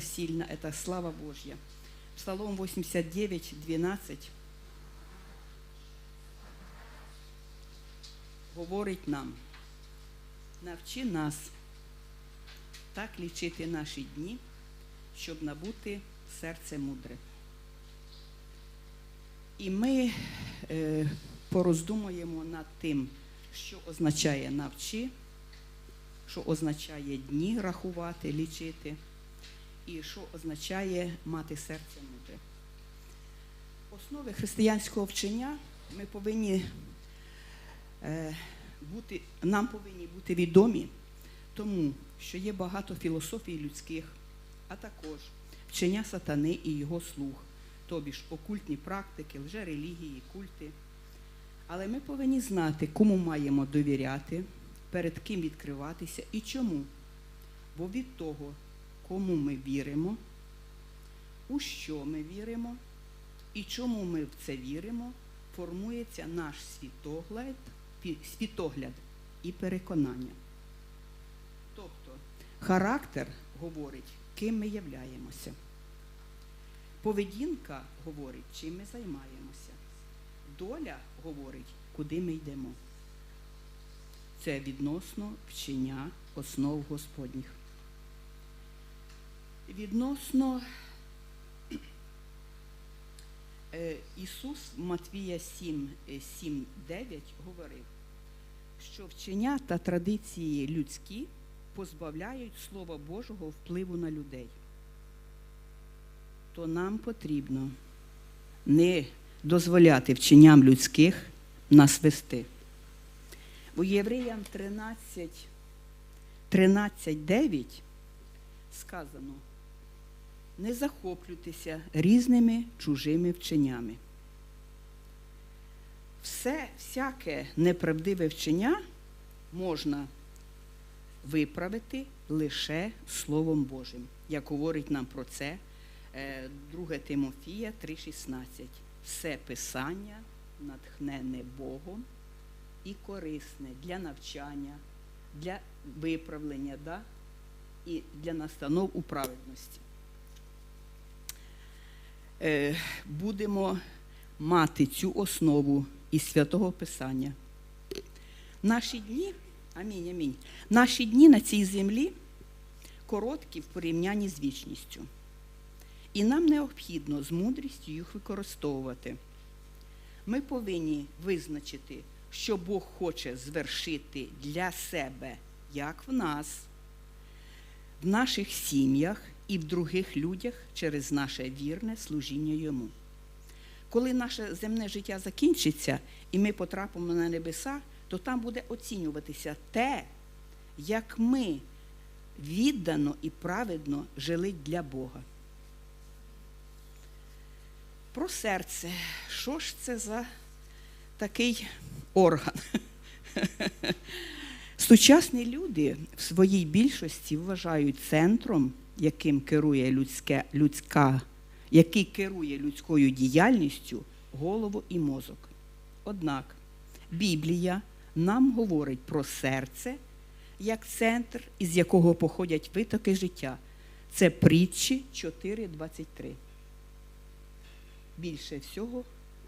сильно, это слава Божья. Псалом 89, 12 говорить нам, навчи нас так лічити наші дні, щоб набути серце мудре. І ми е, пороздумуємо над тим, що означає навчи, що означає дні рахувати, лічити, і що означає мати серце мудре. Основи християнського вчення ми повинні е, бути, нам повинні бути відомі, тому що є багато філософій людських, а також вчення сатани і його слуг, тобі ж окультні практики, лжерелігії, культи. Але ми повинні знати, кому маємо довіряти, перед ким відкриватися і чому. Бо від того, кому ми віримо, у що ми віримо і чому ми в це віримо, формується наш світогляд, світогляд і переконання. Тобто характер говорить, ким ми являємося. Поведінка говорить, чим ми займаємося. Доля говорить, куди ми йдемо. Це відносно вчення основ Господніх. Відносно е, Ісус Матвія 7, е, 7, 9 говорив, що вчення та традиції людські позбавляють Слова Божого впливу на людей. То нам потрібно не дозволяти вченням людських нас вести. У Євреям 13, 13 9 сказано, не захоплюйтеся різними чужими вченнями. Все, всяке неправдиве вчення можна виправити лише Словом Божим, як говорить нам про це е, 2 Тимофія 3,16. Все писання натхнене Богом і корисне для навчання, для виправлення да? і для настанов у праведності. Е, Будемо мати цю основу із святого Писання. Наші дні, амінь, амінь, наші дні на цій землі короткі в порівнянні з вічністю. І нам необхідно з мудрістю їх використовувати. Ми повинні визначити, що Бог хоче звершити для себе, як в нас, в наших сім'ях і в других людях через наше вірне служіння Йому. Коли наше земне життя закінчиться і ми потрапимо на небеса, то там буде оцінюватися те, як ми віддано і праведно жили для Бога. Про серце. Що ж це за такий орган? Сучасні люди в своїй більшості вважають центром, яким керує людське, людська, який керує людською діяльністю, голову і мозок. Однак Біблія нам говорить про серце як центр, із якого походять витоки життя. Це притчі 4.23. Більше всього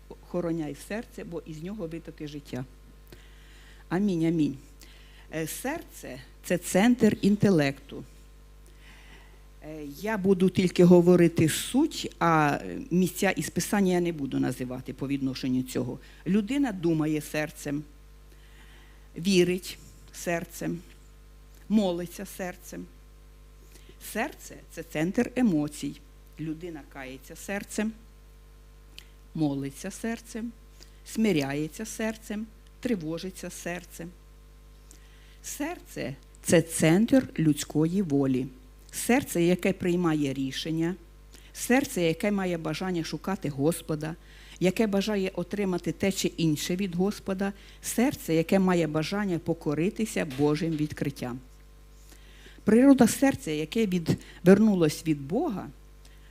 охороняй серце, бо із нього витоки життя. Амінь, амінь. Е, Серце це центр інтелекту. Е, Я буду тільки говорити суть, а місця із писання я не буду називати по відношенню цього. Людина думає серцем, вірить серцем, молиться серцем. Серце це центр емоцій. Людина кається серцем, молиться серцем, смиряється серцем, тривожиться серцем. Серце це центр людської волі. Серце, яке приймає рішення, серце, яке має бажання шукати Господа, яке бажає отримати те чи інше від Господа, серце, яке має бажання покоритися Божим відкриттям. Природа серця, яке відвернулось від Бога,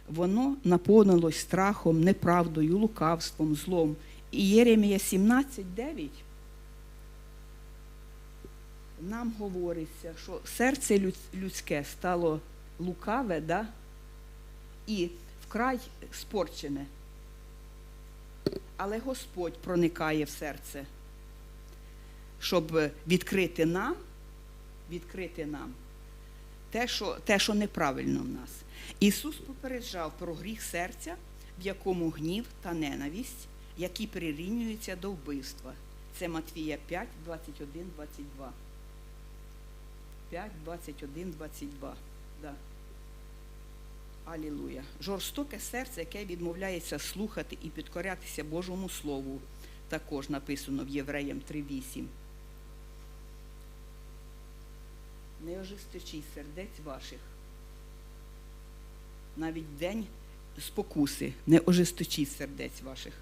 воно наповнилось страхом, неправдою, лукавством, злом. І Єремія 17,9 нам говориться, що серце людське стало лукаве, да? і вкрай спорчене. Але Господь проникає в серце, щоб відкрити нам, відкрити нам те, що, те, що неправильно в нас. Ісус попереджав про гріх серця, в якому гнів та ненависть, які прирівнюються до вбивства. Це Матвія 5, 21, 22. 5, 21, 22. Да. Алілуя. Жорстоке серце, яке відмовляється слухати і підкорятися Божому Слову, також написано в Євреям 3.8. Не ожесточіть сердець ваших. Навіть день спокуси, не ожесточіть сердець ваших.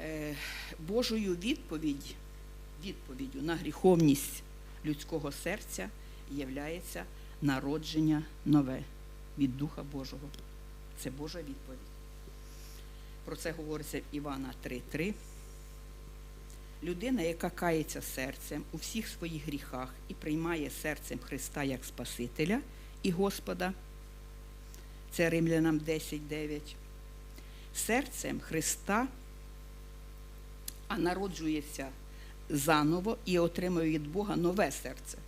Е, Божою відповідь, відповіддю на гріховність людського серця являється народження нове від Духа Божого. Це Божа відповідь. Про це говориться в Івана 3.3. Людина, яка кається серцем у всіх своїх гріхах і приймає серцем Христа як Спасителя і Господа, це Римлянам 10.9, серцем Христа, а народжується заново і отримує від Бога нове серце.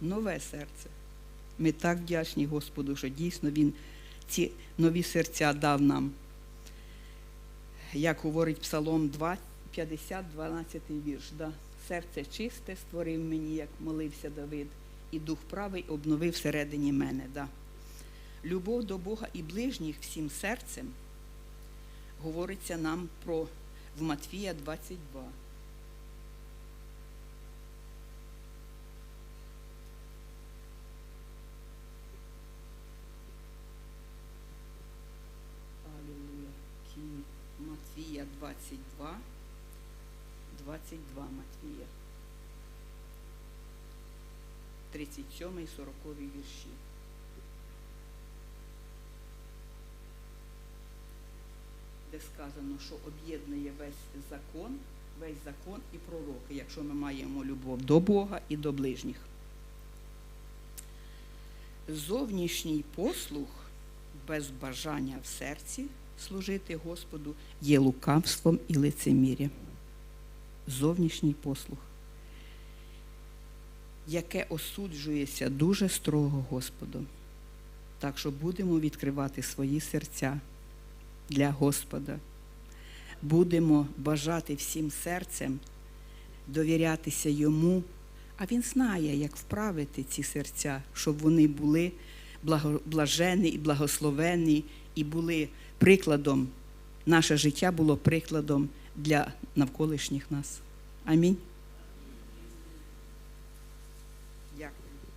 Нове серце. Ми так вдячні Господу, що дійсно Він ці нові серця дав нам. Як говорить Псалом 2, 50, 12 вірш. Да. Серце чисте створив мені, як молився Давид, і дух правий обновив всередині мене. Да. Любов до Бога і ближніх всім серцем говориться нам про в Матвія 22. Алілуя. Кі- Матвія 22. 22 Матвія. 37 і 40 вірші. Де сказано, що об'єднує весь закон, весь закон і пророки, якщо ми маємо любов до Бога і до ближніх. Зовнішній послух без бажання в серці служити Господу є лукавством і лицемір'ям. Зовнішній послух, яке осуджується дуже строго Господом. Так що будемо відкривати свої серця для Господа. Будемо бажати всім серцем довірятися йому, а він знає, як вправити ці серця, щоб вони були блажені і благословені, і були прикладом, наше життя було прикладом для навколишніх нас. Амінь.